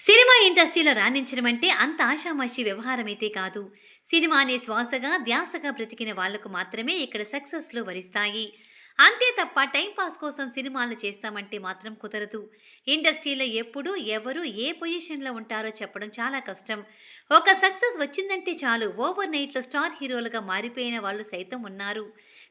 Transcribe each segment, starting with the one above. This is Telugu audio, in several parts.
సినిమా ఇండస్ట్రీలో రాణించడం అంటే అంత ఆషామాషి వ్యవహారమైతే కాదు. సినిమా అనే శ్వాసగా ధ్యాసగా బ్రతికిన వాళ్ళకు మాత్రమే ఇక్కడ సక్సెస్లు వరిస్తాయి. అంతే తప్ప టైంపాస్ కోసం సినిమాలు చేస్తామంటే మాత్రం కుదరదు. ఇండస్ట్రీలో ఎప్పుడు ఎవరు ఏ పొజిషన్లో ఉంటారో చెప్పడం చాలా కష్టం. ఒక సక్సెస్ వచ్చిందంటే చాలు ఓవర్ నైట్లో స్టార్ హీరోలుగా మారిపోయిన వాళ్ళు సైతం ఉన్నారు.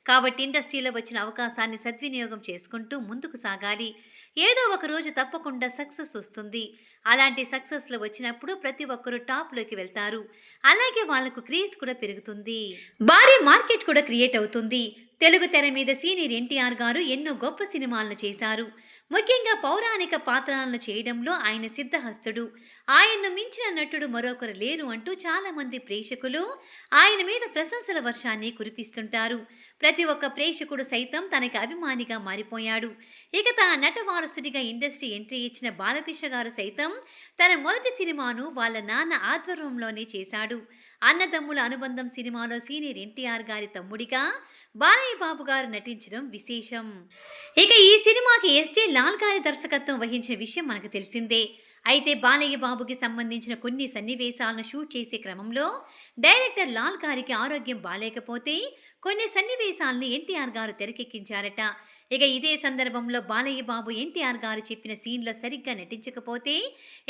కాబట్టి ఇండస్ట్రీలో వచ్చిన అవకాశాన్ని సద్వినియోగం చేసుకుంటూ ముందుకు సాగాలి. ఏదో ఒక రోజు తప్పకుండా సక్సెస్ వస్తుంది. అలాంటి సక్సెస్లు వచ్చినప్పుడు ప్రతి ఒక్కరూ టాప్లోకి వెళ్తారు. అలాగే వాళ్ళకు క్రేజ్ కూడా పెరుగుతుంది. భారీ మార్కెట్ కూడా క్రియేట్ అవుతుంది. తెలుగు తెర మీద సీనియర్ ఎన్టీఆర్ గారు ఎన్నో గొప్ప సినిమాలను చేశారు. ముఖ్యంగా పౌరాణిక పాత్రలను చేయడంలో ఆయన సిద్ధహస్తుడు. ఆయన్ను మించిన నటుడు మరొకరు లేరు అంటూ చాలామంది ప్రేక్షకులు ఆయన మీద ప్రశంసల వర్షాన్ని కురిపిస్తుంటారు. ప్రతి ఒక్క ప్రేక్షకుడు సైతం తనకి అభిమానిగా మారిపోయాడు. ఇక తన నట వారసుడిగా ఇండస్ట్రీ ఎంట్రీ ఇచ్చిన బాలకృష్ణ గారు సైతం తన మొదటి సినిమాను వాళ్ళ నాన్న ఆధ్వర్యంలోనే చేశాడు. అన్నదమ్ముల అనుబంధం సినిమాలో సీనియర్ ఎన్టీఆర్ గారి తమ్ముడిగా బాలయ్య బాబు గారు నటించడం విశేషం. ఇక ఈ సినిమాకి ఎస్టీ లాల్ గారి దర్శకత్వం వహించిన విషయం మనకు తెలిసిందే. అయితే బాలయ్య బాబుకి సంబంధించిన కొన్ని సన్నివేశాలను షూట్ చేసే క్రమంలో డైరెక్టర్ లాల్ గారికి ఆరోగ్యం బాలేకపోతే కొన్ని సన్నివేశాలను ఎన్టీఆర్ గారు తెరకెక్కించారట. ఇక ఇదే సందర్భంలో బాలయ్య బాబు ఎన్టీఆర్ గారు చెప్పిన సీన్లో సరిగ్గా నటించకపోతే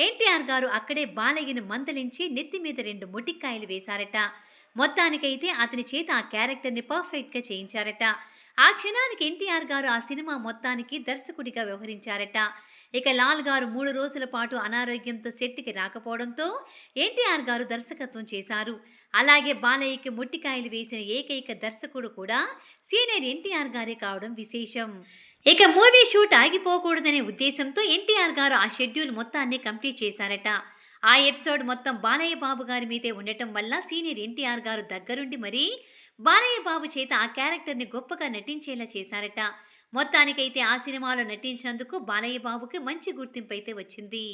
ఎన్టీఆర్ గారు అక్కడే బాలయ్యను మందలించి నెత్తి మీద రెండు మొటిక్కాయలు వేశారట. మొత్తానికైతే అతని చేత ఆ క్యారెక్టర్ని పర్ఫెక్ట్గా చేయించారట. ఆ క్షణానికి ఎన్టీఆర్ గారు ఆ సినిమా మొత్తానికి దర్శకుడిగా వ్యవహరించారట. ఇక లాల్ గారు మూడు రోజుల పాటు అనారోగ్యంతో సెట్కి రాకపోవడంతో ఎన్టీఆర్ గారు దర్శకత్వం చేశారు. అలాగే బాలయ్యకి ముట్టికాయలు వేసిన ఏకైక దర్శకుడు కూడా సీనియర్ ఎన్టీఆర్ గారే కావడం విశేషం. ఇక మూవీ షూట్ ఆగిపోకూడదనే ఉద్దేశంతో ఎన్టీఆర్ గారు ఆ షెడ్యూల్ మొత్తాన్ని కంప్లీట్ చేశారట. ఆ ఎపిసోడ్ మొత్తం బాలయ్య బాబు గారి మీదే ఉండటం వల్ల సీనియర్ ఎన్టీఆర్ గారు దగ్గరుండి మరీ బాలయ్య బాబు చేత ఆ క్యారెక్టర్ని గొప్పగా నటించేలా చేశారట. మొత్తానికైతే ఆ సినిమాలో నటించినందుకు బాలయ్య బాబుకి మంచి గుర్తింపు అయితే వచ్చింది.